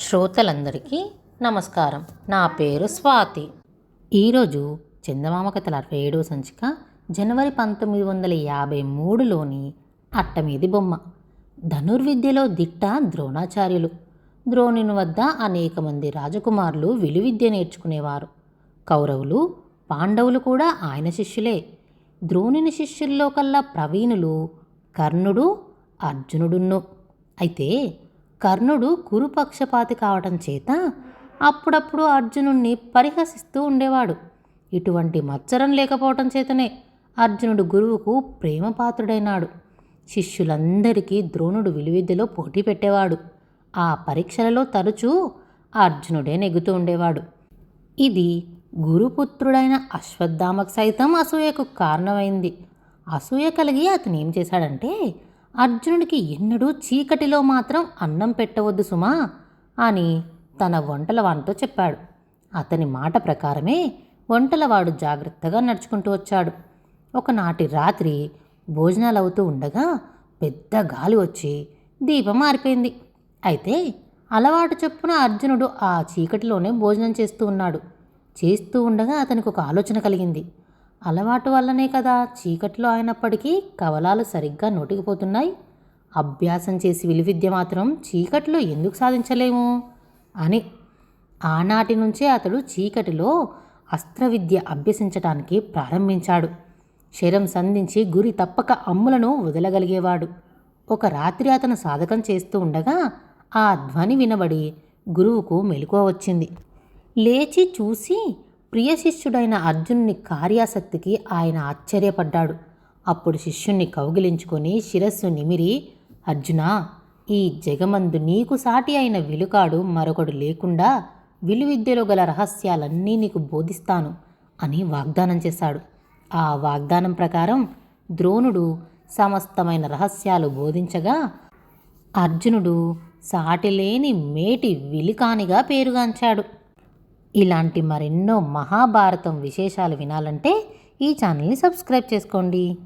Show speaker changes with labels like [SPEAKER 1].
[SPEAKER 1] శ్రోతలందరికీ నమస్కారం. నా పేరు స్వాతి. ఈరోజు చందమామ కథల అరవై ఏడో సంచిక జనవరి పంతొమ్మిది వందల యాభై మూడులోని అట్టమీది బొమ్మ. ధనుర్విద్యలో దిట్ట ద్రోణాచార్యులు. ద్రోణుని వద్ద అనేక మంది రాజకుమారులు విలువిద్య నేర్చుకునేవారు. కౌరవులు పాండవులు కూడా ఆయన శిష్యులే. ద్రోణుని శిష్యుల్లో కల్లా ప్రవీణులు కర్ణుడు అర్జునుడును అయితే కర్ణుడు కురుపక్షపాతి కావటం చేత అప్పుడప్పుడు అర్జునుణ్ణి పరిహసిస్తూ ఉండేవాడు. ఇటువంటి మత్సరం లేకపోవటం చేతనే అర్జునుడు గురువుకు ప్రేమపాత్రుడైనాడు. శిష్యులందరికీ ద్రోణుడు విలువిద్యలో పోటీ పెట్టేవాడు. ఆ పరీక్షలలో తరచూ అర్జునుడే నెగుతూ ఉండేవాడు. ఇది గురుపుత్రుడైన అశ్వత్థామకు సైతం అసూయకు కారణమైంది. అసూయ కలిగి అతను ఏం చేశాడంటే అర్జునుడికి ఎన్నడూ చీకటిలో మాత్రం అన్నం పెట్టవద్దు సుమా అని తన వంటలవానితో చెప్పాడు. అతని మాట ప్రకారమే వంటలవాడు జాగ్రత్తగా నడుచుకుంటూ వచ్చాడు. ఒకనాటి రాత్రి భోజనాలు అవుతూ ఉండగా పెద్ద గాలి వచ్చి దీపం మారిపోయింది అయితే అలవాటు చొప్పున అర్జునుడు ఆ చీకటిలోనే భోజనం చేస్తూ ఉన్నాడు. చేస్తూ ఉండగా అతనికి ఒక ఆలోచన కలిగింది. అలవాటు వల్లనే కదా చీకట్లో అయినప్పటికీ కవలాలు సరిగ్గా నోటికిపోతున్నాయి. అభ్యాసం చేసి విలువిద్య మాత్రం చీకట్లో ఎందుకు సాధించలేము? అని ఆనాటి నుంచే అతడు చీకటిలో అస్త్రవిద్య అభ్యసించటానికి ప్రారంభించాడు. శరం సంధించి గురి తప్పక అమ్ములను వదలగలిగేవాడు. ఒక రాత్రి అతను సాధకం చేస్తూ ఉండగా ఆ ధ్వని వినబడి గురువుకు మెలకువ వచ్చింది. లేచి చూసి ప్రియ శిష్యుడైన అర్జునుని కార్యాసక్తికి ఆయన ఆశ్చర్యపడ్డాడు. అప్పుడు శిష్యుణ్ణి కౌగిలించుకొని శిరస్సు నిమిరి అర్జునా ఈ జగమందు నీకు సాటి అయిన విలుకాడు మరొకడు లేకుండా విలువిద్యలో గల రహస్యాలన్నీ నీకు బోధిస్తాను అని వాగ్దానం చేశాడు. ఆ వాగ్దానం ప్రకారం ద్రోణుడు సమస్తమైన రహస్యాలు బోధించగా అర్జునుడు సాటిలేని మేటి విలికానిగా పేరుగాంచాడు. ఇలాంటి మరెన్నో మహాభారతం విశేషాలు వినాలంటే ఈ ఛానల్ని సబ్స్క్రైబ్ చేసుకోండి.